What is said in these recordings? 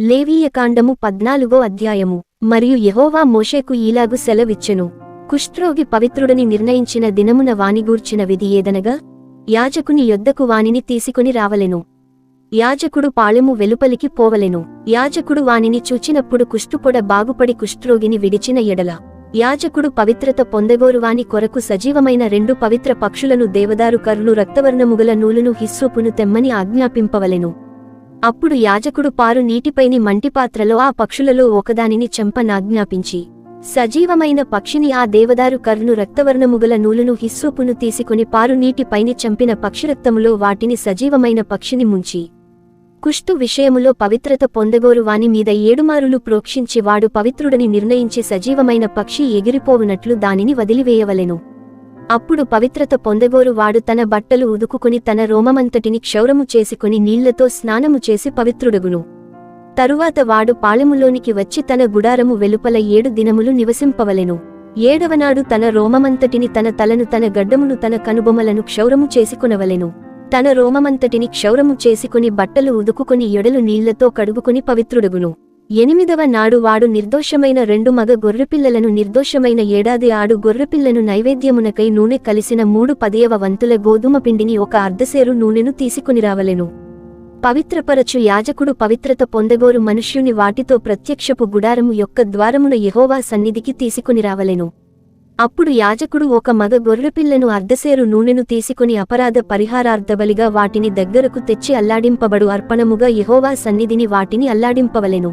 లేవీయకాండము పద్నాలుగో అధ్యాయము. మరియు యహోవా మోషేకు ఈలాగు సెలవిచ్చెను. కుష్ఠరోగి పవిత్రుడని నిర్ణయించిన దినమున వానిగూర్చిన విధి ఏదనగా యాజకుని యొద్దకు వానిని తీసుకుని రావలెను. యాజకుడు పాళెము వెలుపలికి పోవలెను. యాజకుడు వానిని చూచినప్పుడు కుష్టుపొడ బాగుపడి కుష్ఠరోగిని విడిచిన ఎడల. యాజకుడు పవిత్రత పొందగోరువాని కొరకు సజీవమైన రెండు పవిత్ర పక్షులను దేవదారు కరులు రక్తవర్ణముగల నూలును హిస్సోపును తెమ్మని ఆజ్ఞాపింపవలెను. అప్పుడు యాజకుడు పారు నీటిపైని మంటిపాత్రలో ఆ పక్షులలో ఒకదానిని చెంపనాజ్ఞాపించి సజీవమైన పక్షిని ఆ దేవదారు కర్ను రక్తవర్ణముగల నూలును హిస్సోపును తీసుకుని పారు నీటిపైని చంపిన పక్షిరక్తములో వాటిని సజీవమైన పక్షిని ముంచి కుష్టు విషయములో పవిత్రత పొందగోరు వాని మీద ఏడుమారులు ప్రోక్షించి వాడు పవిత్రుడని నిర్ణయించి సజీవమైన పక్షి ఎగిరిపోవునట్లు దానిని వదిలివేయవలెను. అప్పుడు పవిత్రత పొందగోరు వాడు తన బట్టలు ఉదుకుకుని తన రోమమంతటిని క్షౌరము చేసుకుని నీళ్ళతో స్నానము చేసి పవిత్రుడగును. తరువాత వాడు పాళెములోనికి వచ్చి తన గుడారము వెలుపల ఏడు దినములు నివసింపవలెను. ఏడవనాడు తన రోమమంతటిని తన తలను తన గడ్డమును తన కనుబొమలను క్షౌరము చేసుకునవలెను. తన రోమమంతటిని క్షౌరము చేసుకుని బట్టలు ఉదుకుకుని ఎడలు నీళ్ళతో కడుగుకుని పవిత్రుడగును. ఎనిమిదవ నాడు వాడు నిర్దోషమైన రెండు మగ గొర్రెపిల్లలను నిర్దోషమైన ఏడాది ఆడు గొర్రెపిల్లను నైవేద్యమునకై నూనె కలిసిన మూడు పదియవ వంతుల గోధుమ పిండిని ఒక అర్ధసేరు నూనెను తీసుకునిరావలెను పవిత్రపరచు యాజకుడు పవిత్రత పొందగోరు మనుష్యుని వాటితో ప్రత్యక్షపు గుడారము యొక్క ద్వారమున యహోవా సన్నిధికి తీసుకునిరావలెను అప్పుడు యాజకుడు ఒక మగ గొర్రెపిల్లను అర్ధసేరు నూనెను తీసుకుని అపరాధ పరిహారార్థబలిగా వాటిని దగ్గరకు తెచ్చి అల్లాడింపబడు అర్పణముగా యహోవా సన్నిధిని వాటిని అల్లాడింపవలెను.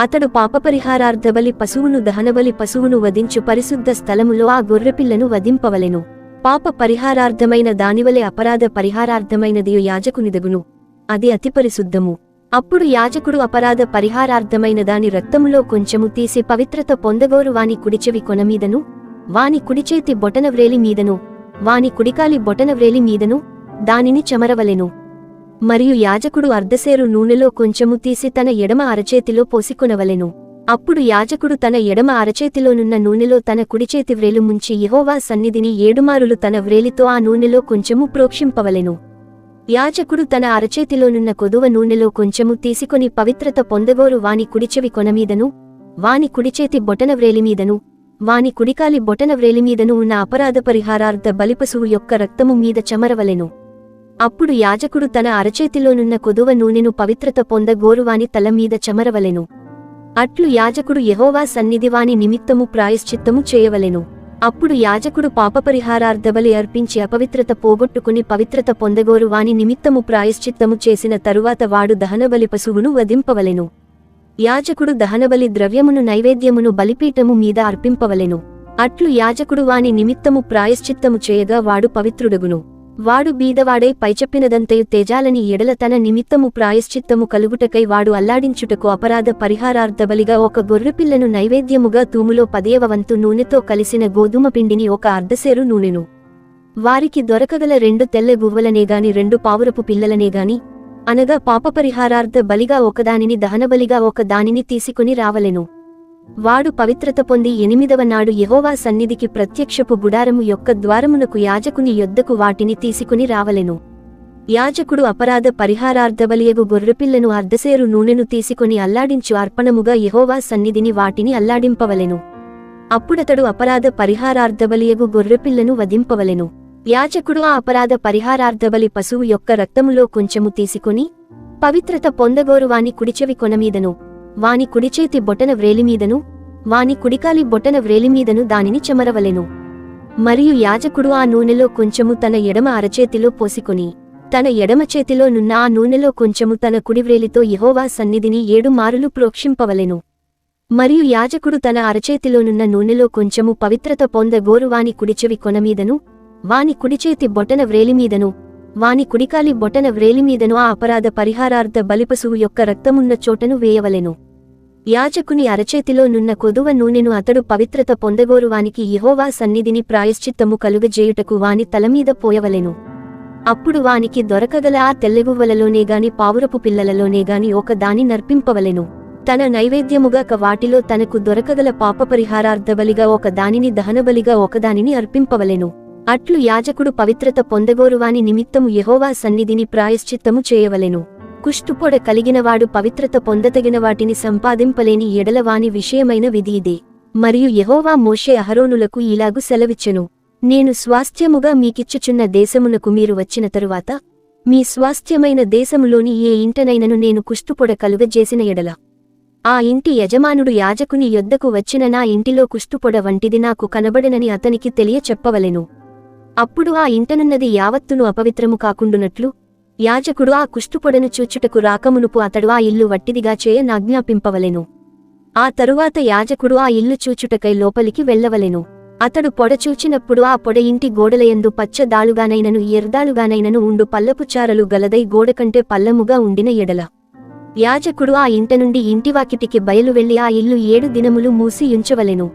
అతడు పాపపరిహారార్థబలి పశువును దహనబలి పశువును వధించు పరిశుద్ధ స్థలములో ఆ గొర్రెపిల్లను వధింపవలెను. పాప పరిహారార్థమైన దానివలె అపరాధ పరిహారార్థమైనదియు యాజకునిదగును. అది అతి పరిశుద్ధము. అప్పుడు యాజకుడు అపరాధ పరిహారార్థమైన దాని రక్తములో కొంచెము తీసి పవిత్రత పొందగోరు వాని కుడిచెవి కొనమీదను వాని కుడిచేతి బొటనవ్రేలి మీదను వాని కుడికాలి బొటనవ్రేలి మీదను దానిని చెమరవలెను. మరియు యాజకుడు అర్ధసేరు నూనెలో కొంచెము తీసి తన ఎడమ అరచేతిలో పోసికొనవలెను. అప్పుడు యాజకుడు తన ఎడమ అరచేతిలోనున్న నూనెలో తన కుడిచేతి వ్రేలు ముంచి యహోవా సన్నిధిని ఏడుమారులు తన వ్రేలితో ఆ నూనెలో కొంచెము ప్రోక్షింపవలెను. యాజకుడు తన అరచేతిలోనున్న కొదువ నూనెలో కొంచెము తీసుకొని పవిత్రత పొందగోరు వాని కుడిచెవి కొనమీదను వాని కుడిచేతి బొటన వ్రేలిమీదను వాని కుడికాలి బొటన వ్రేలిమీదను ఉన్న అపరాధ పరిహారార్థ బలిపశువు యొక్క రక్తము మీద చెమరవలెను. అప్పుడు యాజకుడు తన అరచేతిలోనున్న కొదువ నూనెను పవిత్రత పొంద గోరువాని తలమీద చమరవలెను. అట్లు యాజకుడు యహోవా సన్నిధివాని నిమిత్తము ప్రాయశ్చిత్తము చేయవలెను. అప్పుడు యాజకుడు పాపపరిహారార్థబలి అర్పించి అపవిత్రత పోగొట్టుకుని పవిత్రత పొందగోరు వాని నిమిత్తము ప్రాయశ్చిత్తము చేసిన తరువాత వాడు దహనబలి పశువును వధింపవలెను. యాజకుడు దహనబలి ద్రవ్యమును నైవేద్యమును బలిపీఠము మీద అర్పింపవలెను. అట్లు యాజకుడు వాని నిమిత్తము ప్రాయశ్చిత్తము చేయగా వాడు పవిత్రుడగును. వాడు బీదవాడై పైచెప్పినదంతయు తేజాలని ఎడల తన నిమిత్తము ప్రాయశ్చిత్తము కలుగుటకై వాడు అల్లాడించుటకు అపరాధ పరిహారార్థబలిగా ఒక గొర్రెపిల్లను నైవేద్యముగా తూములో పదేవ వంతు నూనెతో కలిసిన గోధుమ పిండిని ఒక అర్ధసేరు నూనెను. వారికి దొరకగల రెండు తెల్ల గువ్వలనేగాని రెండు పావురపు పిల్లలనేగాని అనగా పాపపరిహారార్థ బలిగా ఒకదానిని దహనబలిగా ఒక దానిని తీసుకుని రావలెను. వాడు పవిత్రత పొంది ఎనిమిదవ నాడు యహోవా సన్నిధికి ప్రత్యక్షపు గుడారము యొక్క ద్వారమునకు యాజకుని యొద్దకు వాటిని తీసుకుని రావలెను. యాజకుడు అపరాధ పరిహారార్థబలియగు గొర్రెపిల్లను అర్ధసేరు నూనెను తీసుకుని అల్లాడించు అర్పణముగా యహోవా సన్నిధిని వాటిని అల్లాడింపవలెను. అప్పుడతడు అపరాధ పరిహారార్థబలియగు గొర్రెపిల్లను వధింపవలెను. యాజకుడు ఆ అపరాధ పరిహారార్థబలి పశువు యొక్క రక్తములో కొంచెము తీసుకుని పవిత్రత పొందగోరువాని కుడిచెవి కొనమీదను. వాని కుడిచేతి బొటన వ్రేలిమీదను వాని కుడికాలి బొటన వ్రేలిమీదను దానిని చెమరవలెను. మరియు యాజకుడు ఆ నూనెలో కొంచెము తన ఎడమ అరచేతిలో పోసుకుని తన ఎడమ చేతిలో నున్న ఆ నూనెలో కొంచెము తన కుడివ్రేలితో యహోవా సన్నిధిని ఏడు మారులు ప్రోక్షింపవలెను. మరియు యాజకుడు తన అరచేతిలోనున్న నూనెలో కొంచెము పవిత్రత పొందగోరు వాని కుడిచెవి కొనమీదను వాని కుడిచేతి బొటన వ్రేలిమీదను వాని కుడికాలి బొటన వ్రేలిమీదను ఆ అపరాధ పరిహారార్థ బలిపశువు యొక్క రక్తమున్న చోటను వేయవలెను. యాజకుని అరచేతిలో నున్న కొదువ నూనెను అతడు పవిత్రత పొందగోరువానికి యహోవా సన్నిధిని ప్రాయశ్చిత్తము కలుగజేయుటకు వాని తలమీద పోయవలెను. అప్పుడు వానికి దొరకగల ఆ తెల్లెగువ్వలలోనేగాని పావురపు పిల్లలలోనేగాని ఒక దాని నర్పింపవలెను. తన నైవేద్యముగా వాటిలో తనకు దొరకగల పాపపరిహారార్థబలిగా ఒక దానిని దహనబలిగా ఒకదానిని అర్పింపవలెను. అట్లు యాజకుడు పవిత్రత పొందగోరువాని నిమిత్తము యహోవా సన్నిధిని ప్రాయశ్చిత్తము చేయవలెను. కుష్టుపొడ కలిగినవాడు పవిత్రత పొందతగిన వాటిని సంపాదింపలేని ఎడలవాని విషయమైన విధి ఇదే. మరియు యహోవా మోషే అహరోనులకు ఇలాగు సెలవిచ్చెను. నేను స్వాస్థ్యముగా మీకిచ్చుచున్న దేశమునకు మీరు వచ్చిన తరువాత మీ స్వాస్థ్యమైన దేశములోని ఏ ఇంటనైనను నేను కుష్టుపొడ కలుగజేసిన ఎడల. ఆ ఇంటి యజమానుడు యాజకుని యొద్దకు వచ్చిన నా ఇంటిలో కుష్టుపొడ వంటిది నాకు కనబడనని అతనికి తెలియ చెప్పవలెను అప్పుడు ఆ ఇంటనున్నది యావత్తును అపవిత్రము కాకుండునట్లు యాజకుడు ఆ కుష్టుపొడను చూచుటకు రాకమునుపు అతడు ఆ ఇల్లు వట్టిదిగా చేయ నాజ్ఞాపింపవలెను ఆ తరువాత యాజకుడు ఆ ఇల్లు చూచుటకై లోపలికి వెళ్ళవలెను. అతడు పొడ చూచినప్పుడు ఆ పొడ ఇంటి గోడలయందు పచ్చదాలుగానైనను ఎర్దాలుగానైనను ఉండు పల్లపుచారలు గలదై గోడకంటే పల్లముగా ఉండిన ఎడల. యాజకుడు ఆ ఇంట నుండి ఇంటివాకిటికి బయలు వెళ్ళి ఆ ఇల్లు ఏడు దినములు మూసి ఉంచవలెను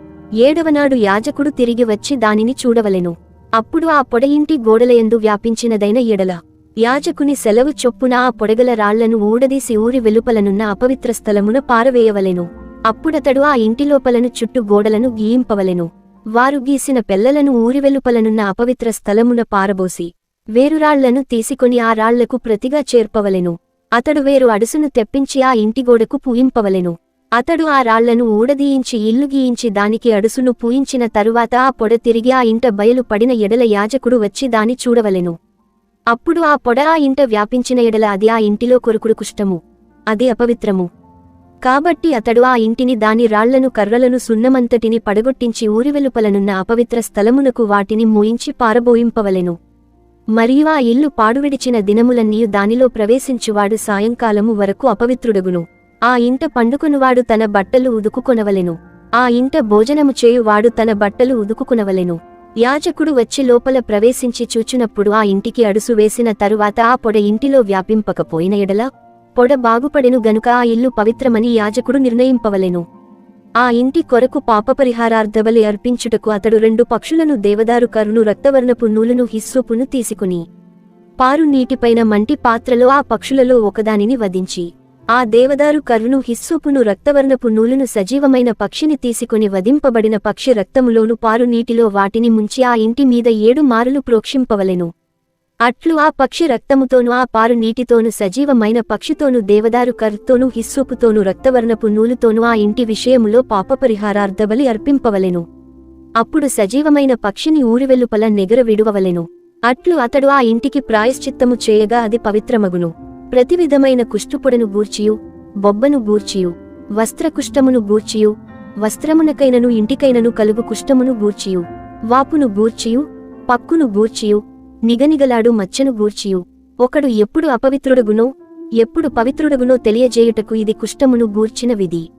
ఏడవనాడు యాజకుడు తిరిగి వచ్చి దానిని చూడవలెను. అప్పుడు ఆ పొడ ఇంటి గోడలయందు వ్యాపించినదైన ఎడల. యాజకుని సెలవు చొప్పున ఆ పొడగల రాళ్ళను ఊడదీసి ఊరి వెలుపలనున్న అపవిత్ర స్థలమున పారవేయవలెను. అప్పుడతడు ఆ ఇంటి లోపలను చుట్టూ గోడలను గీయింపవలెను. వారు గీసిన పెల్లలను ఊరి వెలుపలనున్న అపవిత్ర స్థలమున పారబోసి వేరురాళ్ళను తీసుకొని ఆ రాళ్ళకు ప్రతిగా చేర్పవలెను. అతడు వేరు అడుసును తెప్పించి ఆ ఇంటి గోడకు పూయింపవలెను. అతడు ఆ రాళ్ళను ఊడదీయించి ఇల్లు గీయించి దానికి అడుసును పూయించిన తరువాత ఆ పొడ తిరిగి ఆ ఇంట బయలు పడిన ఎడల యాజకుడు వచ్చి దాని చూడవలెను. అప్పుడు ఆ పొడ ఆ ఇంట వ్యాపించిన ఎడల అది ఆ ఇంటిలో కొరుకుడు కుష్టము అది అపవిత్రము. కాబట్టి అతడు ఆ ఇంటిని దాని రాళ్ళను కర్రలను సున్నమంతటిని పడగొట్టించి ఊరి వెలుపలనున్న అపవిత్ర స్థలమునకు వాటిని మూయించి పారబోయింపవలెను. మరియు ఆ ఇల్లు పాడువిడిచిన దినములన్నీయు దానిలో ప్రవేశించువాడు సాయంకాలము వరకు అపవిత్రుడగును. ఆ ఇంట పండుకొనువాడు తన బట్టలు ఉదుకుకొనవలెను. ఆ ఇంట భోజనము చేయువాడు తన బట్టలు ఉదుకుకొనవలెను. యాజకుడు వచ్చి లోపల ప్రవేశించి చూచునప్పుడు ఆ ఇంటికి అడుసు వేసిన తరువాత ఆ పొడ ఇంటిలో వ్యాపింపకపోయిన ఎడల పొడ బాగుపడెను గనుక ఆ ఇల్లు పవిత్రమని యాజకుడు నిర్ణయింపవలెను. ఆ ఇంటి కొరకు పాపపరిహారార్థవలి అర్పించుటకు అతడు రెండు పక్షులను దేవదారు కరును రక్తవర్ణపు నూలును హిస్సూపును తీసుకుని పారు నీటిపైన మంటి పాత్రలో ఆ పక్షులలో ఒకదానిని వధించి ఆ దేవదారు కర్రును హిస్సోపును రక్తవర్ణపు నూలును సజీవమైన పక్షిని తీసుకుని వధింపబడిన పక్షి రక్తములోను పారు నీటిలో వాటిని ముంచి ఆ ఇంటి మీద ఏడు మారులు ప్రోక్షింపవలెను. అట్లు ఆ పక్షి రక్తముతోను ఆ పారు నీటితోను సజీవమైన పక్షితోను దేవదారు కర్రుతోను హిస్సోపుతోను రక్తవర్ణపు నూలుతోను ఆ ఇంటి విషయములో పాపపరిహారార్థబలి అర్పింపవలెను. అప్పుడు సజీవమైన పక్షిని ఊరివెల్లుపల నెగర విడువవలెను. అట్లు అతడు ఆ ఇంటికి ప్రాయశ్చిత్తము చేయగా అది పవిత్రమగును. ప్రతి విధమైన కుష్టుపొడను గూర్చియు బొబ్బను గూర్చియు వస్త్రకుష్టమును గూర్చియు వస్త్రమునకైనను ఇంటికైనను కలుగు కుష్టమును గూర్చియు వాపును గూర్చియు పక్కును గూర్చియు నిగనిగలాడు మచ్చను గూర్చియు. ఒకడు ఎప్పుడు అపవిత్రుడగునో ఎప్పుడు పవిత్రుడగునో తెలియజేయుటకు ఇది కుష్టమును గూర్చిన విధి.